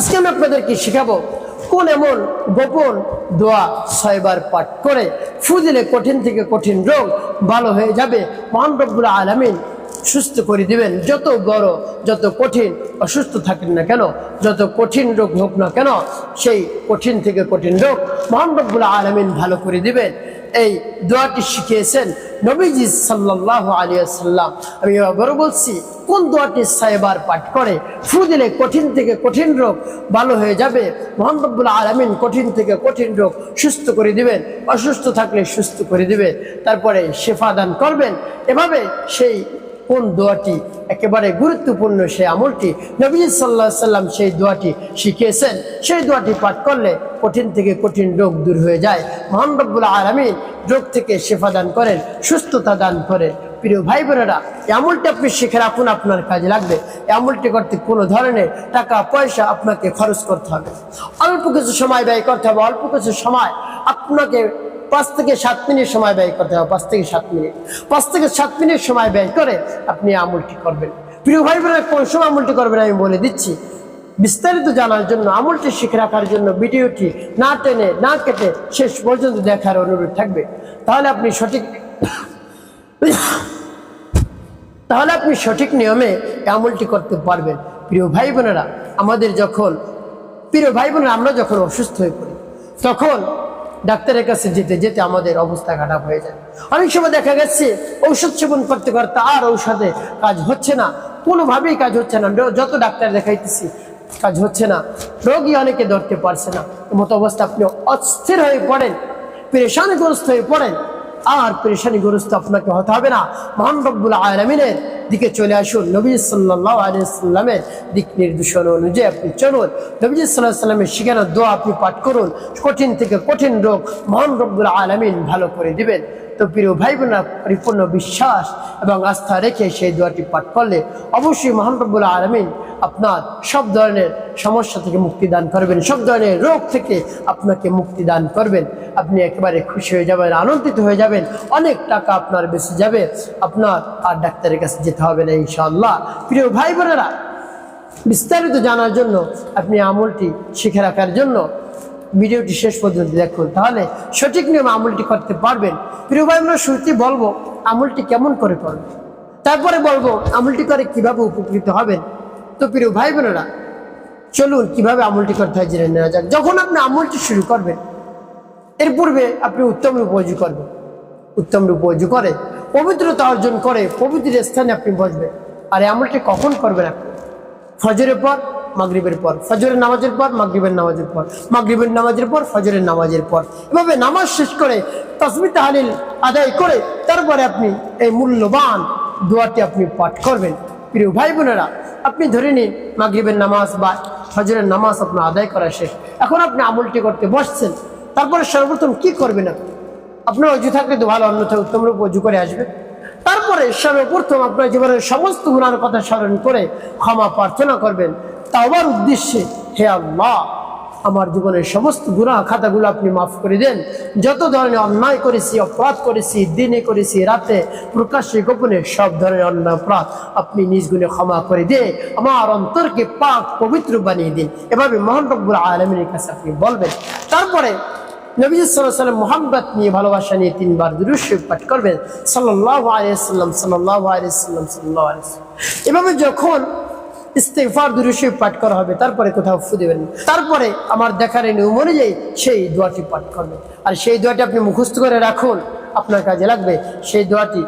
আজকে আমি আপনাদেরকে শেখাবো কোন এমন গোপন দোয়া ছয়বার পাঠ করে ফু দিলে কঠিন থেকে কঠিন রোগ ভালো হয়ে যাবে। মহান রব্বুল আলমিন সুস্থ করে দিবেন। যত বড়, যত কঠিন অসুস্থ থাকেন না কেন, যত কঠিন রোগ হোক না কেন, সেই কঠিন থেকে কঠিন রোগ মহান রব্বুল আলমিন ভালো করে দিবেন। এই দোয়াটি শিখিয়েছেন নবীজি সাল্লাহ আলিয়াল্লাম আমি আবারও বলছি, কোন দোয়াটি সাইবার পাঠ করে? ফু দিলে কঠিন থেকে কঠিন রোগ, ভালো হয়ে যাবে। মোহাম্মবুল আলমিন কঠিন থেকে কঠিন রোগ সুস্থ করে দিবেন, অসুস্থ থাকলে সুস্থ করে দিবে তারপরে শেফা দান করবেন। এভাবে সেই কোন দোয়াটি একেবারে গুরুত্বপূর্ণ সেই আমলটি নবী সাল্লাহ সাল্লাম সেই দোয়াটি শিখিয়েছেন। সেই দোয়াটি পাঠ করলে কঠিন থেকে কঠিন রোগ দূর হয়ে যায়। মহান রব্বুল আলমিন রোগ থেকে শেফা দান করেন, সুস্থতা দান করেন। প্রিয় ভাই বোনেরা, এই আমলটি আপনি শিখে রাখুন, আপনার কাজে লাগবে। আমলটি করতে কোনো ধরনের টাকা, পয়সা আপনাকে খরচ করতে হবে। অল্প কিছু সময় ব্যয় করতে হবে। অল্প কিছু সময় আপনাকে পাঁচ থেকে সাত মিনিট সময় ব্যয় করতে হবে, পাঁচ থেকে সাত মিনিট। পাঁচ থেকে সাত মিনিট সময় ব্যয় করে আপনি আমলটি করবেন। প্রিয় ভাই বোনেরা কোন সময় আমলটি করবেন আমি বলে দিচ্ছি। বিস্তারিত জানার জন্য, আমলটি শিখে রাখার জন্য ভিডিওটি না টেনে, না কেটে শেষ পর্যন্ত দেখার অনুরোধ থাকবে। তাহলে আপনি সঠিক তাহলে আপনি সঠিক নিয়মে আমলটি করতে পারবেন। প্রিয় ভাই বোনেরা আমাদের যখন, প্রিয় ভাই বোনেরা আমরা যখন অসুস্থ হয়ে পড়ি, তখন ডাক্তারের কাছে যেতে যেতে আমাদের অবস্থা খারাপ হয়ে যায়। অনেক সময় দেখা গেছে, ঔষধ সেবন করতে করতে আর ঔষধে কাজ হচ্ছে না। কোনোভাবেই কাজ হচ্ছে না। যত ডাক্তার দেখাইতেছি, কাজ হচ্ছে না। রোগী অনেকে ধরতে পারছে না। মতো অবস্থা আপনি অস্থির হয়ে পড়েন, পেরেশানগ্রস্ত হয়ে পড়েন। আর পেরেশানিগ্রস্ত আপনাকে হতে হবে না। মহান রব্বুল আলমিনের দিকে চলে আসুন। নবী সাল্লাহ আলিয়াল্লামের দিক নির্দেশন অনুযায়ী আপনি চলুন। নবী সাল্লাহ সাল্লামের শিখানো দোয়া আপনি পাঠ করুন। কঠিন থেকে কঠিন রোগ মহান রব্বুল আলমিন ভালো করে দিবেন। তো প্রিয় ভাই বোনা পরিপূর্ণ বিশ্বাস এবং আস্থা রেখে সেই দোয়াটি পাঠ করলে অবশ্যই মহান রব্বুল আলমিন আপনার সব ধরনের সমস্যা থেকে মুক্তি দান করবেন। সব ধরনের রোগ থেকে আপনাকে মুক্তি দান করবেন। আপনি একেবারে খুশি হয়ে যাবেন, আনন্দিত হয়ে যাবেন, অনেক টাকা আপনার বেশি যাবে। আপনার আর ডাক্তারের কাছে যেতে হবে না ইনশাআল্লাহ। প্রিয় ভাই বোনেরা, বিস্তারিত জানার জন্য আপনি আমলটি শিখে রাখার জন্য ভিডিওটি শেষ পর্যন্ত দেখুন। তাহলে সঠিক নিয়মে আমলটি করতে পারবেন। প্রিয় ভাই বোনেরা, শুরুতেই বলব, আমলটি কেমন করে করবেন? তারপরে বলব, আমলটি করে কীভাবে উপকৃত হবেন? তো প্রিয় ভাই বোনেরা, চলুন কীভাবে আমলটি করতে হয় জেনে নেওয়া যাক। যখন আপনি আমলটি শুরু করবেন এর পূর্বে আপনি উত্তম রূপ অজু করবেন। উত্তম রূপ অজু করে, পবিত্রতা অর্জন করে পবিত্র স্থানে আপনি বসবেন আর এই আমলটি কখন করবেন আপনি? ফজরের পর, মাগরিবের পর। ফজরের নামাজের পর, মাগরিবের নামাজের পর। মাগরিবের নামাজের পর, ফজরের নামাজের পর। এভাবে নামাজ শেষ করে তসমি তাহালিল আদায় করে, তারপরে আপনি এই মূল্যবান দোয়াটি আপনি পাঠ করবেন। প্রিয় ভাই বোনেরা, আপনি ধরে নিন, মাগরিবের নামাজ বা ফজরের নামাজ আপনার আদায় করা শেষ। এখন আপনি আমলটি করতে বসছেন। তারপরে সর্বপ্রথম কি করবেন আপনি আপনার অজু থাকলে তো ভালো, অন্যথায় উত্তম রূপ অজু করে আসবে। তারপরে সর্বপ্রথম আপনার জীবনের সমস্ত গুণার কথা স্মরণ করে ক্ষমা প্রার্থনা করবেন। তাওবার উদ্দেশ্যে, হে আল্লাহ, আমার জীবনের সমস্ত গুণা খাতাগুলো আপনি মাফ করে দেন। যত ধরনের অন্যায় করেছি, অপরাধ করেছি, দিনে করেছি, রাতে, প্রকাশ্যে, গোপনে, সব ধরনের অন্যায়, অপরাধ আপনি নিজ গুণে ক্ষমা করে দিয়ে আমার অন্তরকে পাক পবিত্র বানিয়ে দিন। এভাবে মোহন রব্বুল আলমীর কাছে আপনি বলবেন। তারপরে নবী সাল্লাম মোহাম্মদ নিয়ে ভালোবাসা নিয়ে তিনবার দুরুশরীফ পাঠ করবেন। সাল্লাহ আলিয়াল্লাম সাল্লাহ আলিয়াল্লাম সাল্লাহ আলিয়াল্লাম এভাবে যখন ইস্তেফার দুরুশরীফ পাঠ করা হবে, তারপরে কোথাও ফু দেবেন। তারপরে আমার দেখার এই নিয়ম অনুযায়ী সেই দোয়াটি পাঠ করবেন। আর সেই দোয়াটি আপনি মুখস্থ করে রাখুন, আপনার কাজে লাগবে। সেই দোয়াটি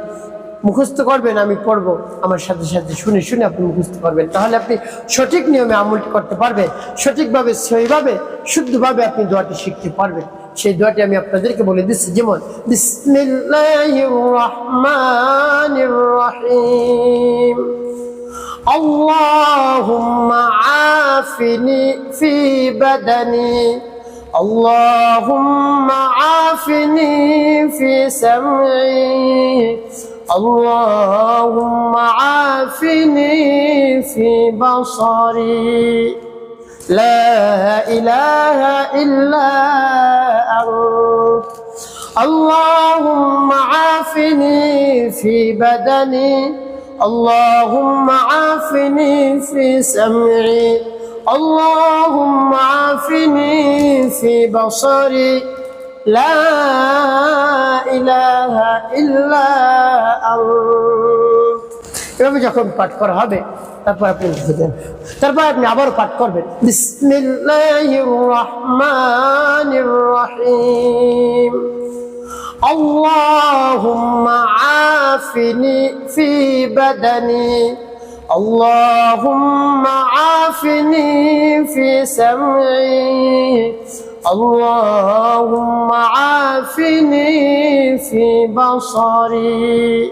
মুখস্থ করবেন, আমি পড়ব। আমার সাথে সাথে শুনে শুনে আপনি মুখস্থ করবেন। তাহলে আপনি সঠিক নিয়মে আমলটি করতে পারবেন। সঠিকভাবে সেইভাবে শুদ্ধভাবে আপনি দোয়াটি শিখতে পারবেন। সেই দোয়াটি আমি আপনাদেরকে বলে দিচ্ছি যেমন বিসমিল্লাহির রহমানির রহিম اللهم عافني في بدني اللهم عافني في سمعي اللهم عافني في بصري لا إله إلا أنت اللهم عافني في بدني اللهم عافني في سمعي اللهم عافني في بصري لا إله إلا أنت এভাবে যখন পাঠ করা হবে তারপর আপনি বুঝবেন তারপর আপনি আবারও পাঠ করবেন বিসমিল্লাহির রহমানির রহিম اللهم عافني في بدني اللهم عافني في سمعي اللهم عافني في بصري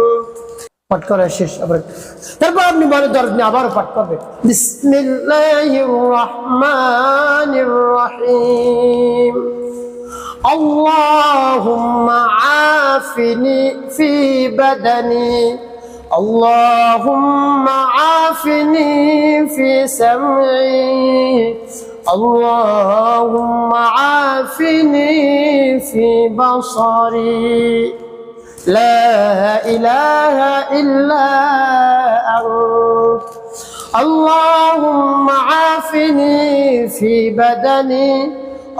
পাঠ করা শেষ আবার তারপর আপনি বলে দরদ নিয়ে আবারও পাঠ করবেন বিসমিল্লাহির রহমানির রহিম اللهم عافني في بدني اللهم عافني في سمعي اللهم عافني في بصري لا إله إلا أنت اللهم عافني في بدني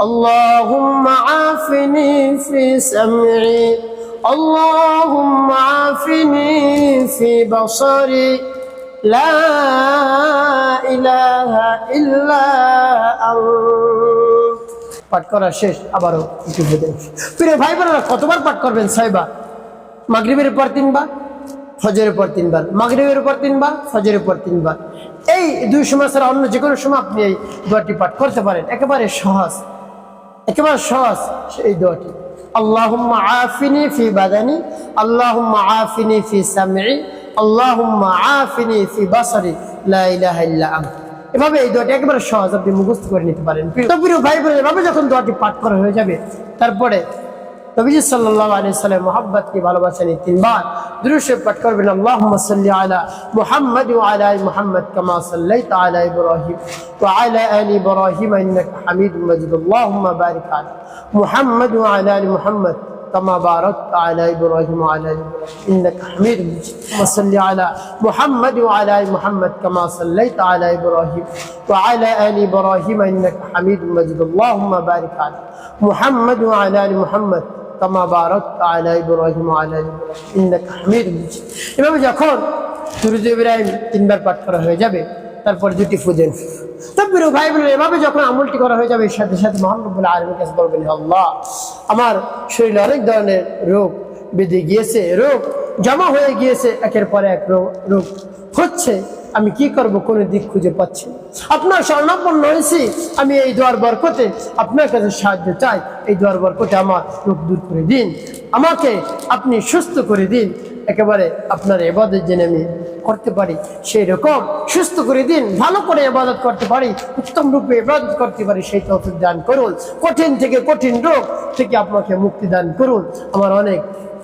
اللهم عافني في سمعي اللهم عافني في بصري لا إله إلا أنت পাঠ করা শেষ আবারও একটু ভেবে প্রিয় ভাই বোনেরা কতবার পাঠ করবেন সাইবা মাগরিবের পর তিনবার, ফজরের পর তিনবার, মাগরিবের পর তিনবার, ফজরের পর তিনবার। এই দুই সময় ছাড়া অন্য যে কোনো সময় আপনি এই দোয়াটি পাঠ করতে পারেন। একেবারে সহজ একেবারে সহজ এই দোয়াটি। আল্লাহুম্মা আফিনি ফি বাদানি, আল্লাহুম্মা আফিনি ফি সামঈ, আল্লাহুম্মা আফিনি ফি বাসারি, লা ইলাহা ইল্লা আনতা এভাবে এই দোয়াটি একেবারে সহজ আপনি মুখস্থ করে নিতে পারেন। প্রিয় ভাই বোন এভাবে যখন দোয়াটি পাঠ করা হয়ে যাবে, তারপরে নবীজি সাল্লাল্লাহু আলাইহি সাল্লাম মোহাম্মদকে ভালোবাসেন এই তিনবার দুরূদ পাঠ করবেন আল্লাহুম্মা সাল্লি আলা মুহাম্মদ ওয়া আলা আলি মুহাম্মদ কামা সাল্লাইতা আলা ইব্রাহিম ওয়া আলা আলি ইব্রাহিম ইন্নাকা হামিদুম মাজিদ আল্লাহুম্মা বারিক আলা মুহাম্মদ ওয়া আলা আলি মুহাম্মদ كما باركت على ابراهيم وعلى ال ابراهيم انك حميد مجيد وصل على محمد وعلى ال محمد كما صليت على ابراهيم وعلى ال ابراهيم انك حميد مجيد اللهم بارك على محمد وعلى ال محمد কামা বারত আলা ইব্রাহিম আলা ইন্নাকা হামিদ এভাবে যখন দুরুদ ইব্রাহিম তিনবার পাঠ করা হয়ে যাবে, তারপর দুটি ফুজেন তারপরে ভাই বলেন এভাবে যখন আমলটি করা হয়ে যাবে, সাথে সাথে মহানবুল আলমের কাছে বলবেন আল্লাহ, আমার শরীরে অনেক ধরনের রোগ বেঁধে গিয়েছে, রোগ জমা হয়ে গিয়েছে, একের পর এক রোগ হচ্ছে। আমি কি করব, কোনো দিক খুঁজে পাচ্ছি। আপনার স্বর্ণাপন্ন হয়েছি, আমি এই দোয়ার বরকতে আপনার কাছে সাহায্য চাই। এই দোয়ার বরকতে আমার রোগ দূর করে দিন। আমাকে আপনি সুস্থ করে দিন। একেবারে আপনার এবাদত জেনে আমি করতে পারি সেই রকম সুস্থ করে দিন। ভালো করে এবাদত করতে পারি, উত্তম রূপে ইবাদত করতে পারি, সেই তৌফিক দান করুন। কঠিন থেকে কঠিন রোগ থেকে আপনাকে মুক্তি দান করুন। আমার অনেক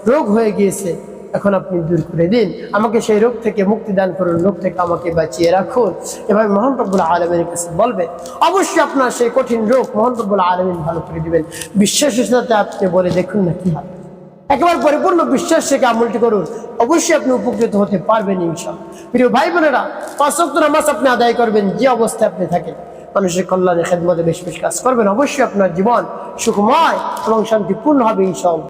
রোগ হয়ে গিয়েছে। এখন আপনি দূর করে দিন। আমাকে সেই রোগ থেকে মুক্তি দান করুন, রোগ থেকে আমাকে বাঁচিয়ে রাখুন। এভাবে মোহন রব্বুল আলমের কাছে বলবেন অবশ্যই আপনার সেই কঠিন রোগ মোহন রব্বুল আলমিন ভালো করে দিবেন। বিশ্বাসের সাথে আপনি বলে দেখুন না কি হয়। একেবারে পরিপূর্ণ বিশ্বাস থেকে আমলটি করুন। অবশ্যই আপনি উপকৃত হতে পারবেন ইনশাল্লাহ প্রিয় ভাই বোনেরা, পাঁচ নামাজ আপনি আদায় করবেন, যে অবস্থায় আপনি থাকেন। মানুষের কল্যাণে খেদমতে বেশ বেশ কাজ করবেন। অবশ্যই আপনার জীবন সুখময় এবং শান্তিপূর্ণ হবে ইনশাল্লাহ